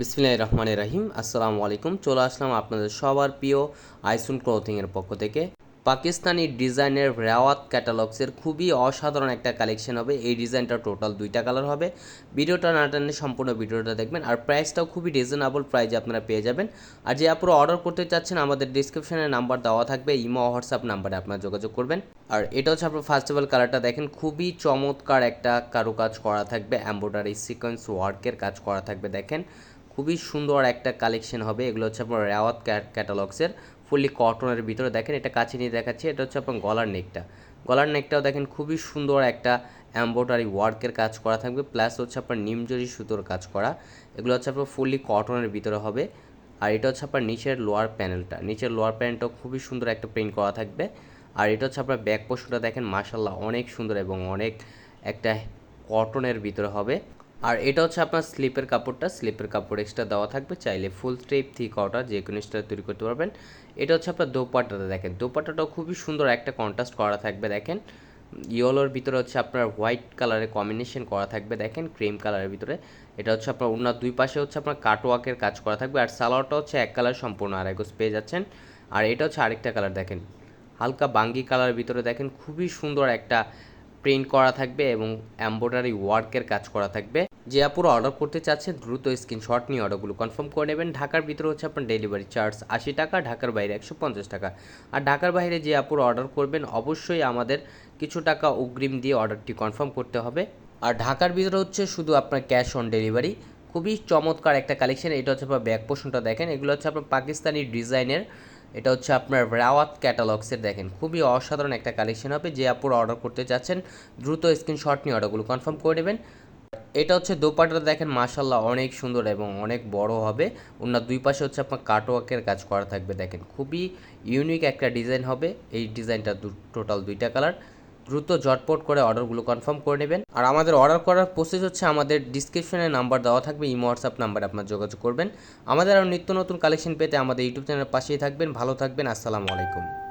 বিসমিল্লাহ রহমান রাহিম। আসসালামু আলাইকুম চলে আসলাম আপনাদের সবার প্রিয় আইসুন ক্লথিংয়ের পক্ষ থেকে। পাকিস্তানি ডিজাইনের রেওয়াত ক্যাটালগসের খুবই অসাধারণ একটা কালেকশন হবে। এই ডিজাইনটা টোটাল দুইটা কালার হবে। ভিডিওটা না টানলে সম্পূর্ণ ভিডিওটা দেখবেন। আর প্রাইসটাও খুবই রিজনেবল প্রাইজে আপনারা পেয়ে যাবেন। আর যে আপনারা অর্ডার করতে চাচ্ছেন, আমাদের ডিসক্রিপশনে নাম্বার দেওয়া থাকবে। ইমো, হোয়াটসঅ্যাপ নাম্বারে আপনারা যোগাযোগ করবেন। আর এটা হচ্ছে আপনার ফার্স্ট অফ অল কালারটা দেখেন। খুবই চমৎকার একটা কারুকাজ করা থাকবে। এম্ব্রয়ডারি সিকোয়েন্স ওয়ার্কের কাজ করা থাকবে, দেখেন। খুবই সুন্দর একটা কালেকশন হবে। এগুলো হচ্ছে আপনার রেওয়াত ক্যাটালগসের ফুললি কটনের ভিতরে। দেখেন এটা কাছে নিয়ে দেখাচ্ছি, এটা হচ্ছে আপনার গলার নেকটা গলার নেকটাও দেখেন খুবই সুন্দর একটা এম্ব্রয়ডারি ওয়ার্কের কাজ করা থাকবে প্লাস হচ্ছে আপনার নিমজরি সুতোর কাজ করা। এগুলো হচ্ছে আপনার ফুললি কটনের ভিতরে হবে। আর এটা হচ্ছে আপনার নিচের লোয়ার প্যানেলটা নিচের লোয়ার প্যানেলটাও খুবই সুন্দর একটা প্রিন্ট করা থাকবে। আর এটা হচ্ছে আপনার ব্যাক পোস্টটা দেখেন মার্শাল্লাহ অনেক সুন্দর এবং অনেক একটা কটনের ভিতরে হবে। আর এটা হচ্ছে আপনার স্লিপের কাপড়টা, স্লিপের কাপড় এক্সট্রা দেওয়া থাকবে। চাইলে ফুল স্ট্রিপ থ্রি কটা যে কোনো স্টাইল তৈরি করতে পারবেন। এটা হচ্ছে আপনার দোপাট্টাটা দেখেন। দোপাট্টাটাও খুবই সুন্দর একটা কন্ট্রাস্ট করা থাকবে দেখেন। ইয়েলোর ভিতরে হচ্ছে আপনার হোয়াইট কালারের কম্বিনেশন করা থাকবে দেখেন ক্রিম কালারের ভিতরে। এটা হচ্ছে আপনার ওনার দুই পাশে হচ্ছে আপনার কাটওয়ার্কের কাজ করা থাকবে। আর সালোয়ারটা হচ্ছে এক কালার সম্পূর্ণ আর এগোস পেয়ে যাচ্ছেন। আর এটা হচ্ছে আরেকটা কালার দেখেন। হালকা বাঙ্গি কালারের ভিতরে দেখেন, খুবই সুন্দর একটা প্রিন্ট করা থাকবে এবং এম্ব্রয়ডারি ওয়ার্কের কাজ করা থাকবে। যে আপুরা অর্ডার করতে চাচ্ছেন, দ্রুত স্ক্রিনশট নিয়ে অর্ডারগুলো কনফার্ম করে নেবেন। ঢাকার ভিতরে হচ্ছে আপনার ডেলিভারি চার্জ আশি টাকা, ঢাকার বাইরে একশো পঞ্চাশ টাকা। আর ঢাকার বাইরে যে আপুরা অর্ডার করবেন, অবশ্যই আমাদের কিছু টাকা অগ্রিম দিয়ে অর্ডারটি কনফার্ম করতে হবে। আর ঢাকার ভিতরে হচ্ছে শুধু আপনার ক্যাশ অন ডেলিভারি, খুবই চমৎকার একটা কালেকশন। এটা হচ্ছে আপনার ব্যাক পোষণটা দেখেন, এগুলো হচ্ছে আপনার পাকিস্তানি ডিজাইনের, এটা হচ্ছে আপনার রাওয়াত ক্যাটালগসের দেখেন। খুবই অসাধারণ একটা কালেকশন হবে যে আপুরা অর্ডার করতে চাচ্ছেন, দ্রুত স্ক্রিনশট নিয়ে অর্ডারগুলো কনফার্ম করে নেবেন। এটা হচ্ছে দোপাট্টা দেখেন মাশাল্লাহ অনেক সুন্দর এবং অনেক বড় হবে। ওনার দুই পাশে হচ্ছে আপনার কাটওয়ার্কের কাজ করা থাকবে দেখেন। খুবই ইউনিক একটা ডিজাইন হবে। এই ডিজাইনটা টোটাল দুইটা কালার দ্রুত জটপট করে অর্ডারগুলো কনফার্ম করে নেবেন। আর আমাদের অর্ডার করার প্রসেস হচ্ছে আমাদের ডিসক্রিপশনে নাম্বার দেওয়া থাকবে ইমো হোয়াটসঅ্যাপ নাম্বারে আপনার যোগাযোগ করবেন। আমাদের আরও নিত্য নতুন কালেকশন পেতে আমাদের ইউটিউব চ্যানেলের পাশেই থাকবেন। ভালো থাকবেন, আসসালামু আলাইকুম।